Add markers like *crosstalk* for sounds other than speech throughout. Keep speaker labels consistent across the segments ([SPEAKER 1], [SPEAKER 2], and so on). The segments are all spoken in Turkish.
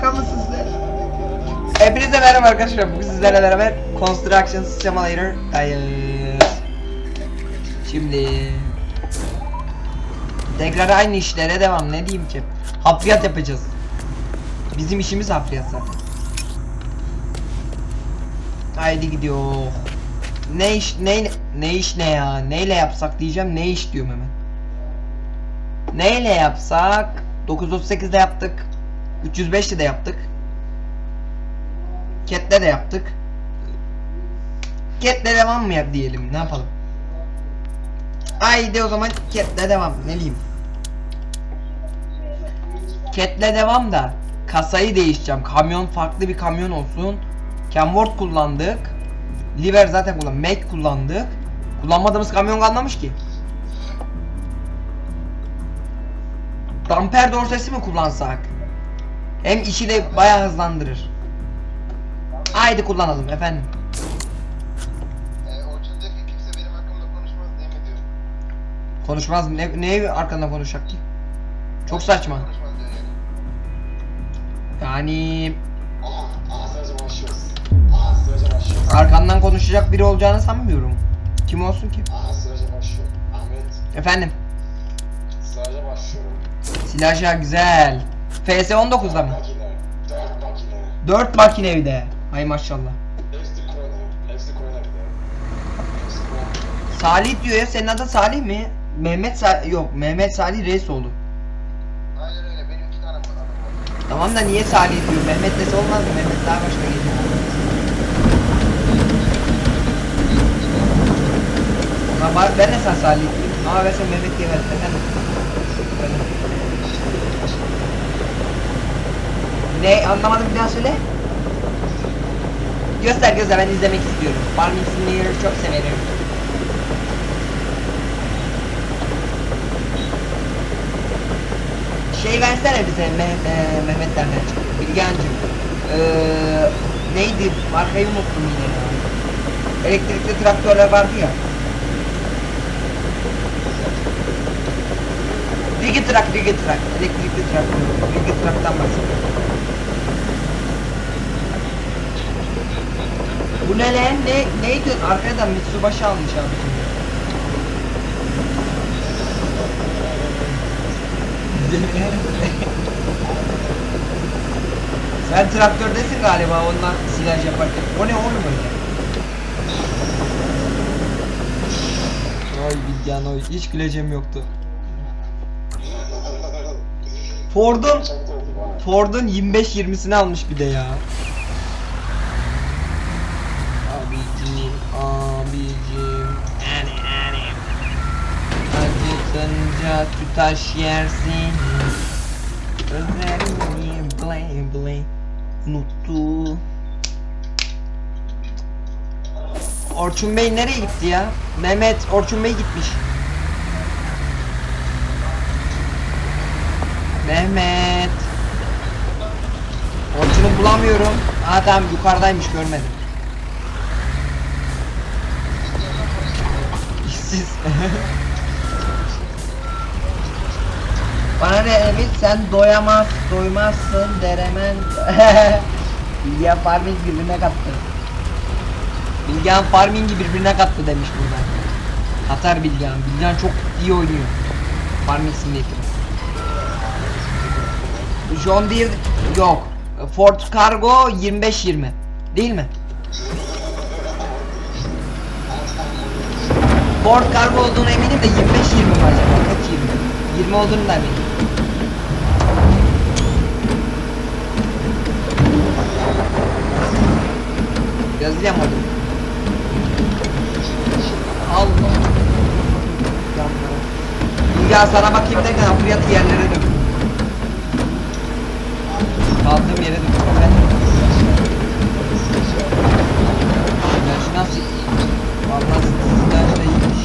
[SPEAKER 1] Şaka mısın sen? Hepinize merhaba arkadaşlar. Bugün sizlerle beraber Construction Simulator'dayız. Şimdi tekrar aynı işlere devam. Ne diyeyim ki? Hafriyat yapacağız. Bizim işimiz hafriyat zaten. Haydi gidiyor. Ne iş ne ne iş ne ya? Neyle yapsak diyeceğim. Ne iş diyorum hemen. Neyle yapsak? 938'de yaptık. 305'te de yaptık. Cat'le de yaptık. Cat'le devam mı yap diyelim? Ne yapalım? Haydi o zaman Cat'le devam. Ne diyeyim? Cat'le devam da kasayı değişeceğim. Kamyon farklı bir kamyon olsun. Kenworth kullandık. Liver zaten kullan. Make kullandık. Kullanmadığımız kamyon kalmamış ki. Damper dorsesi mi kullansak? Hem işi de bayağı hızlandırır. Haydi kullanalım efendim.
[SPEAKER 2] Orçun'daki kimse benim hakkımda konuşmaz
[SPEAKER 1] mı? Ne, neye arkanda konuşacak ki? Çok saçma.
[SPEAKER 2] Yani.
[SPEAKER 1] Arkandan konuşacak biri olacağını sanmıyorum. Kim olsun ki? Efendim. Silajlar güzel. FS19'da mı?
[SPEAKER 3] Makine, dört makine.
[SPEAKER 1] 4 makine. Hay maşallah.
[SPEAKER 3] Bir de. Hepsi Krone.
[SPEAKER 1] Salih diyor ya senin adın Salih mi? Mehmet Sa yok Mehmet Salih reis oldu.
[SPEAKER 2] Aynen öyle. Benim iki tane var.
[SPEAKER 1] Tamam da niye Salih diyor? Mehmet dese olmaz mı? Mehmet daha başka geliyor. Ama ben de sen Salih diyeyim. Ama ben sen Mehmet diye verdim. Efendim. Efendim. Ne anlamadım bir daha söyle. Göster göster ben izlemek istiyorum. Farming Simulator'ı çok severim. Şey versene bize Meh- e, Mehmet derler. Bilgehan'cım. Ee, neydi? Markayı unuttum yine. Elektrikli traktörler vardı ya. Digitrak, Digitrak. Elektrikli traktör. Digitrak'tan bahsediyorum. Bu ne lan? Ne, neydi? Arkadan Mitsubishi almış abi şimdi. Sen traktördesin galiba ondan silaj yaparken. O ne oğlum öyle? Oy Bilgehan oy. Hiç güleceğim yoktu. Ford'un. Ford'un 25-20'sini almış bir de ya. Acıtınca tütaş yersin. Özlerimi blay blay. Unuttu. Orçun Bey nereye gitti ya? Mehmet Orçun Bey gitmiş. Mehmet. Orçun'u bulamıyorum. Aa tamam yukarıdaymış görmedim. İşsiz. *laughs* Bana ne Emil sen doyamaz, doymazsın deremen. *laughs* Bilgehan farming birbirine kattı. Bilgehan farming'i birbirine kattı demiş burada. Katar Bilgehan. Bilgehan çok iyi oynuyor. Farming Simulator. John Deere yok. Ford Cargo 25-20 değil mi? Ford Cargo olduğuna eminim de 25-20 mi acaba? Kaç 20? 20 olduğunu da eminim. Yazayamadım. Allah. Ya sana bakayım derken fiyatı yerlere döküldü. Kaldığım yere döküldü. Ben... Silaj nasıl? Vallahi silaj da iyiymiş.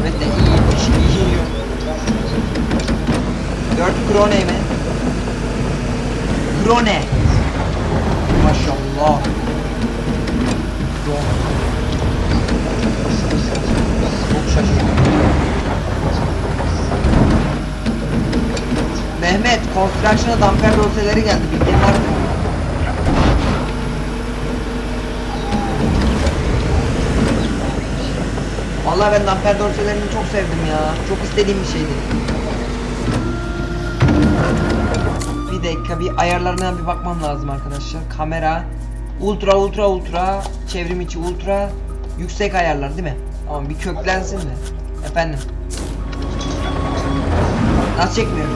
[SPEAKER 1] Evet de iyiymiş, iyi. 4 krone mi? Krone. Maşallah. Çok. Mehmet, Construction'a damper dosyaları geldi. Bilgin var mı? Vallahi ben damper dosyalarını çok sevdim ya. Çok istediğim bir şeydi. Dakika bir ayarlarına bir bakmam lazım arkadaşlar. Kamera ultra ultra ultra çevrim içi ultra yüksek ayarlar değil mi? Tamam bir köklensin de. Efendim. Nasıl çekmiyor?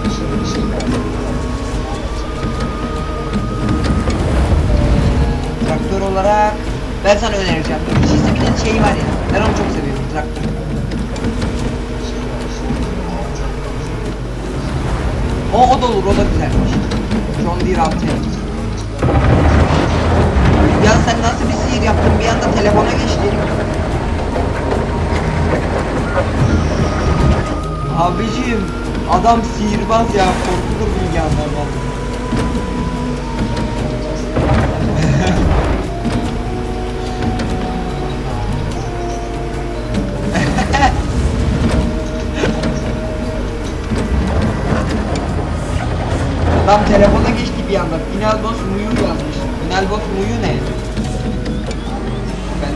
[SPEAKER 1] Traktör olarak ben sana önereceğim. Çiziminin şeyi var ya. Ben onu çok seviyorum traktör. O, o da olur, o da güzelmiş. John Deere 6 Ya sen nasıl bir sihir yaptın? Bir anda telefona geçtin. Abicim, adam sihirbaz ya. Korkulur bilgiyanlar vallahi. Tam telefona geçti bir anda. Inalbos Muyu yazmış. Inalbos Muyu ne? Ben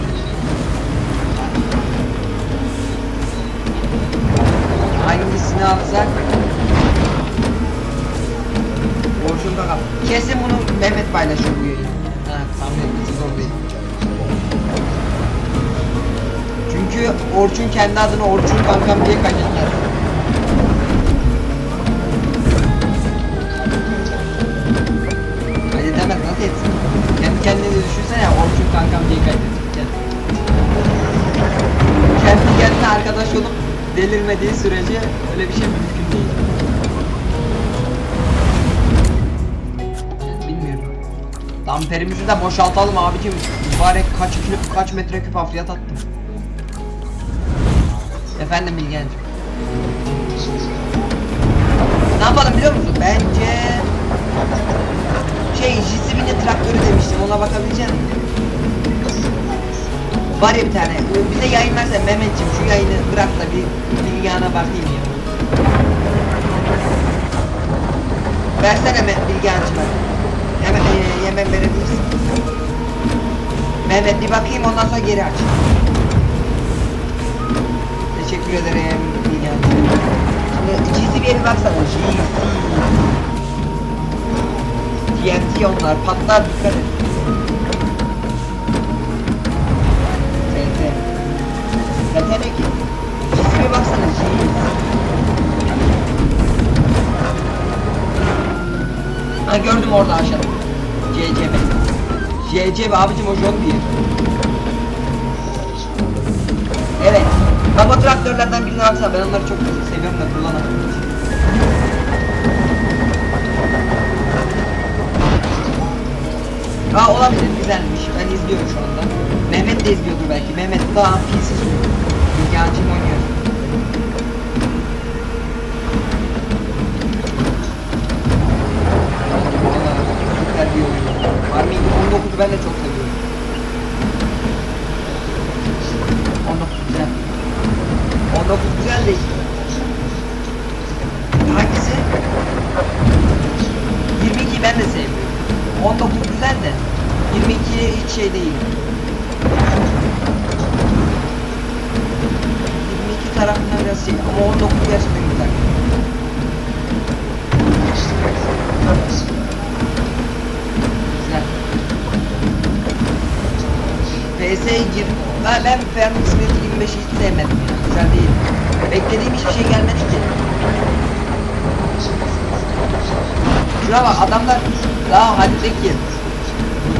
[SPEAKER 1] Hangisini alsak? Orçun bakalım. Kesin bunu Mehmet paylaşıyor bu yayını. Ha, etmesi zor değil. Çünkü Orçun kendi adını Orçun kankam diye kaydetler. Etsin? Kendi kendine de düşünsene ya Orçun kankam diye kaydedecek. Kendi kendine arkadaş olup delirmediği sürece öyle bir şey mümkün değil. Bilmiyorum. Damperimizi de boşaltalım abicim. Mübarek kaç kilo, kaç metreküp hafriyat attım. Efendim Bilgencim. Ne yapalım biliyor musun? Bence şey Jisipin'in traktörü demiştim ona bakabilecek misin? Var ya bir tane. Bize yayın versen Mehmetciğim şu yayını bırak da bir Bilgehan'a bakayım ya. Versene Me Bilgehan'cığım hadi. Hemen e, hemen verebilirsin. Mehmet bir bakayım ondan sonra geri aç. Teşekkür ederim Bilgehan'cığım. Şimdi GCB'ye bir baksana. GC. Onlar patlar dikkat et. Baksana G. Ha gördüm orada aşağıda. CCB. CCB abicim o John Deere. Evet. Baba traktörlerden birini alsana ben onları çok seviyorum da kullanamıyorum. Aa olabilir güzelmiş. Ben izliyorum şu anda. Mehmet de izliyordur belki. Mehmet bu da amfisiz. Bilgehancım oynuyor. Süper bir oyun. Farming 19'u ben de çok seviyorum. 19 güzel. 19 güzel değil. Hangisi? 22'yi ben de sevmiyorum. 19 güzel de 22 hiç şey değil. 22 tarafından biraz şey ama 19 gerçekten güzel. PS 20 ben, ben Simulator 25'i hiç sevmedim. Güzel değil. Beklediğim hiçbir şey gelmedi ki. Şuna bak adamlar daha hadi de ki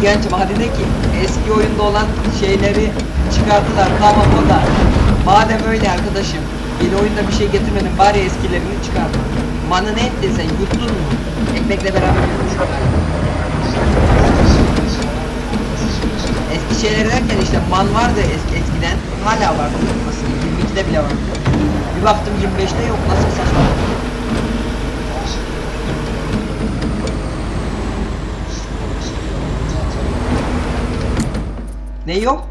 [SPEAKER 1] Gençim hadi de ki eski oyunda olan şeyleri çıkarttılar tamam o da. Madem öyle arkadaşım yeni oyunda bir şey getirmedin bari eskilerini çıkart. Manı ne ettin sen yuttun mu? Ekmekle beraber yutmuşum Eski şeyleri derken işte man vardı eski, eskiden hala var unutmasın 22'de bile var Bir baktım 25'te yok nasıl saçma Ne yok?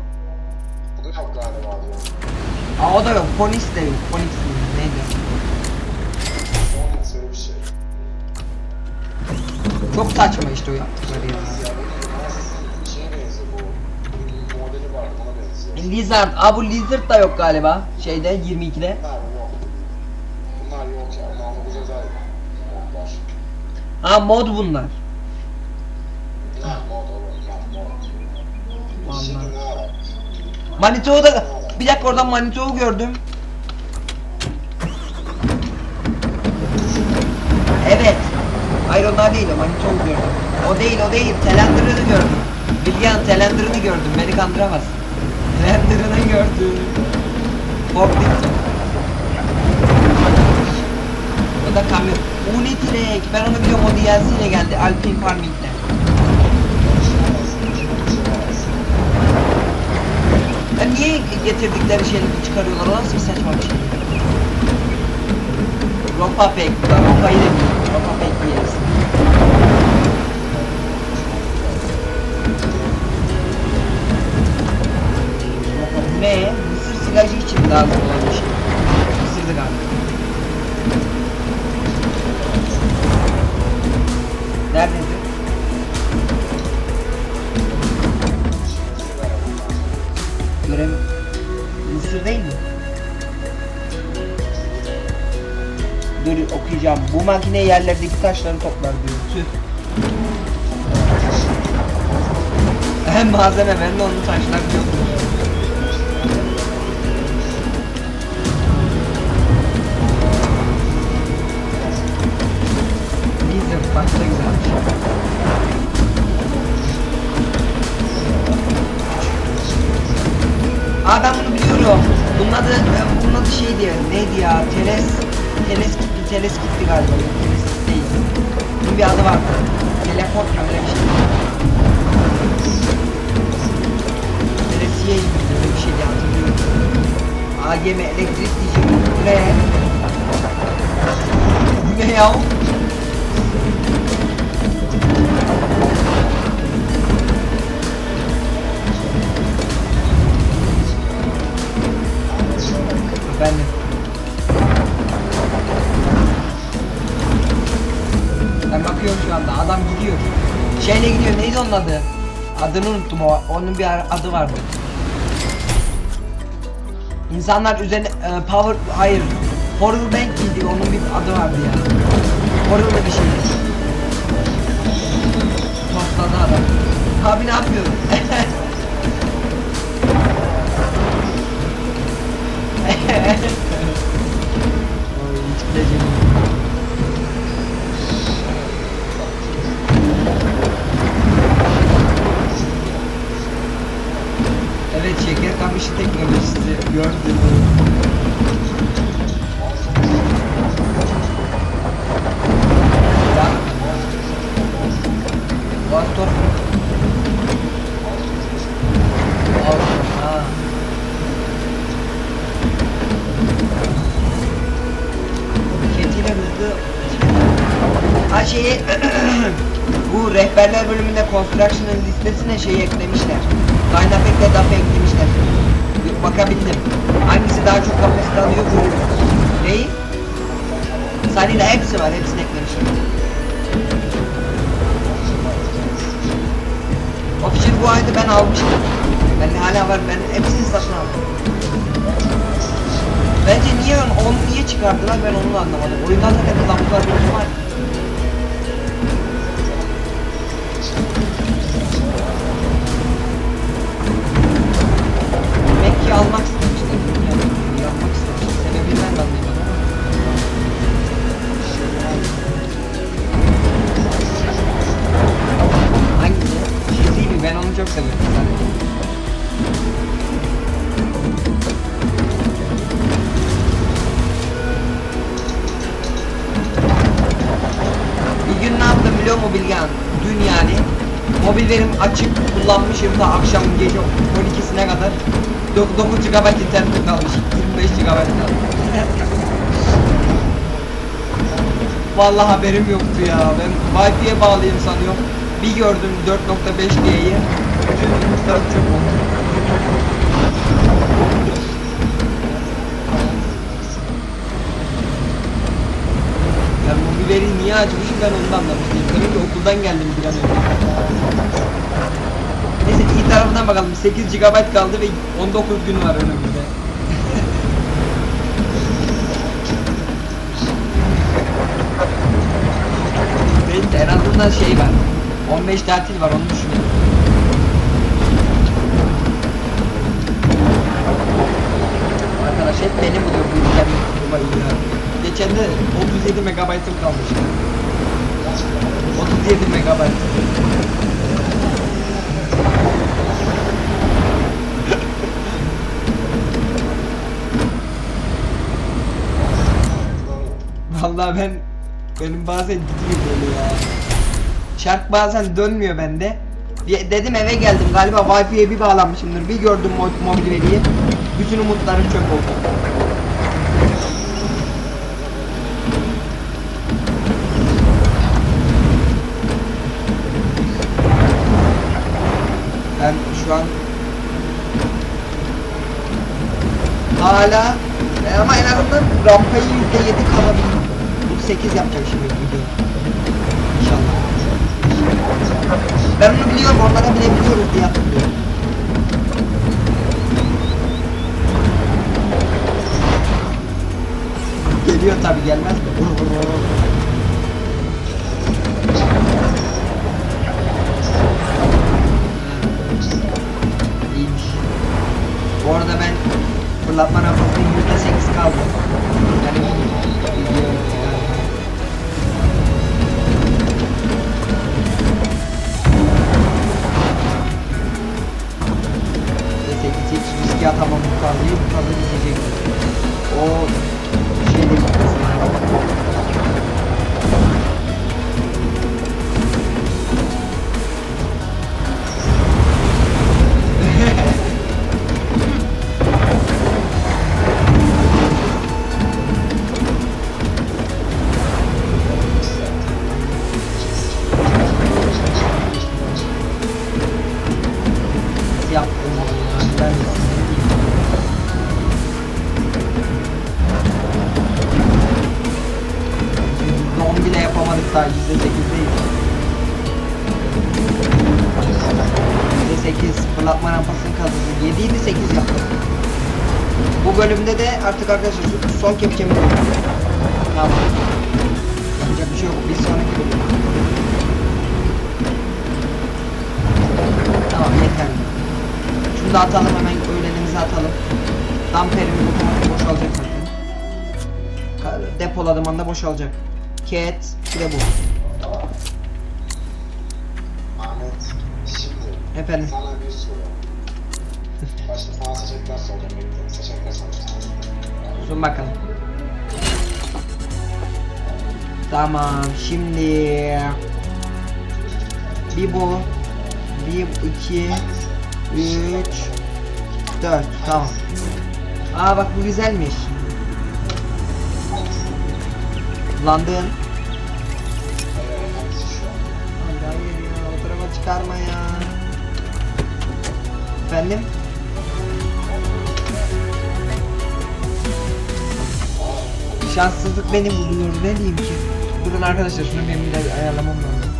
[SPEAKER 3] Bu da yok galiba.
[SPEAKER 1] Aa o da yok. Ponix de yok. Ponix mi? Neydi?
[SPEAKER 3] 17 böyle bir şey.
[SPEAKER 1] Çok saçma işte o yaptıkları ya. Lizard. Aa bu Lizard da yok galiba. Şeyde 22'de.
[SPEAKER 3] Bunlar yok. Ya.
[SPEAKER 1] Ha mod bunlar.
[SPEAKER 3] Bunlar mod. Bunlar mod.
[SPEAKER 1] Vallahi. Manito'yu da bir dakika oradan Manito'yu gördüm. Evet. Hayır onlar değil o Manito'yu gördüm. O değil o değil. Telender'ını gördüm. Bilgehan Telender'ını gördüm. Beni kandıramaz. Telender'ını gördüm. Forklift. O da kamyon. Unitrek. Ben onu biliyorum o DLC ile geldi. Alpine Farming'le. Ya niye getirdikleri şeyleri çıkarıyorlar? O nasıl bir saçma bir şey? Ropa pek. Ropa'yı da bilmiyorum. Ropa pek yeriz. Ne? Mısır silajı için lazım olan bir şey. Mısırdı galiba. Neredeydi? Görev Mısır değil mi? Dur okuyacağım. Bu makine yerlerdeki taşları toplar diyor. Tüh. Hem malzeme ben de onun taşlar diyordum. Bizim başta güzelmiş. Adı, bunun adı şeydi, neydi ya? Teles, Teles gitti, Teles gitti galiba. Teles değil. Bunun bir adı vardı. Teleport mu öyle bir şey. Telesiye gibi böyle bir şey diye hatırlıyorum. AGM elektrik diyeceğim. Bu ne? Ne ya? Efendim. Ben bakıyorum şu anda. Adam gidiyor. Şeyle gidiyor. Neydi onun adı? Adını unuttum o. Onun bir adı vardı. İnsanlar üzerine e, power hayır. Horror Bank miydi? Onun bir adı vardı ya. Horror'da bir şey. Tosladı adam. Abi ne yapıyorsun? *laughs* kamışı teknolojisi. Vastor. Ha. Ketiyle hızlı Ha şeyi bu rehberler bölümünde construction'ın listesine şeyi eklemişler. DAP eklemişler. Bir Bakabildim. Hangisi daha çok kapasite alıyor görürüz. Neyi? Sunny'de hepsi var, hepsini eklemişler. Official bu ayda ben almıştım. Ben hala var, ben hepsini satın aldım. Bence niye onu niye çıkardılar ben onu anlamadım. Oyundan bu kadar bir ihtimal. Ki almak istemişler. Yani yapmak istemişler. Sebebini ben de anlayamadım. Hangisi? Değil mi? Ben onu çok seviyorum. zaten. Bir gün ne yaptım biliyor musun Bilgehan? Dün yani mobil verim açık kullanmışım da akşam gece 12'sine kadar. 9 GB internetim kalmış 25 GB kalmış. *laughs* Vallahi haberim yoktu ya. Ben Wi-Fi'ye bağlıyım sanıyorum. Bir gördüm 4.5 diyeyi. İnternet Ben mobil bu veriyi niye açmışım ben onu da anlamış değilim. Demek ki okuldan geldim bir an önce. Neyse iyi tarafından bakalım. 8 GB kaldı ve 19 gün var önümüzde. *laughs* En azından şey var. 15 tatil var onu düşünüyorum. Arkadaş hep beni buluyor bu yüzden olayı ya. Geçen de 37 megabaytım kalmıştı. 37 megabayt. Vallahi ben benim bazen gidiyor böyle ya. Şark bazen dönmüyor bende. Dedim eve geldim galiba Wi-Fi'ye bir bağlanmışımdır. Bir gördüm mo- mobil veriyi. Bütün umutlarım çöp oldu. Ben şu an hala e, ama en azından rampayı %7 kalabilir. Bu 8 yapacak şimdi video. İnşallah. Ben onu biliyorum onlara binebiliyoruz diye hatırlıyorum. Geliyor tabi gelmez mi? Vur vur vur. Bu arada ben fırlatma rampasının %8 kaldı. Yani Ben. %10 bile yapamadık daha %8'deyiz. %8 fırlatma rampasının kazısı. 7 idi 8 yaptık. Bu bölümde de artık arkadaşlar son kepçemi Tamam. Yapacak bir şey yok. Bir sonraki bölüm. Tamam yeter. Da atalım hemen öğlenimize atalım. Damperimiz otomatik boşalacak zaten. Depoladığım anda boşalacak. Cat bir de bu.
[SPEAKER 3] Ahmet, şimdi
[SPEAKER 1] Efendim.
[SPEAKER 3] sana bir soru. Başta sana seçenekler soracağım. Bekle. Seçenekler soracağım.
[SPEAKER 1] Sun bakalım. Tamam şimdi bir bu bir iki üç dört tamam. Aa bak bu güzelmiş. Kullandın.
[SPEAKER 3] Hayır,
[SPEAKER 1] ya o tarafa çıkarma ya. Efendim? Şanssızlık beni buluyor ne diyeyim ki? Durun arkadaşlar şunu benim bir de ayarlamam lazım.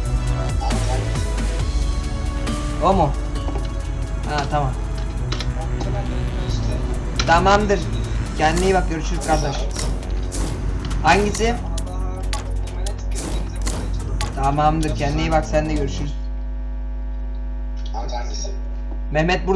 [SPEAKER 1] O mu? Ha tamam. Tamamdır. Kendine iyi bak görüşürüz kardeş. Hangisi? Tamamdır kendine iyi bak sen de görüşürüz. Mehmet burada.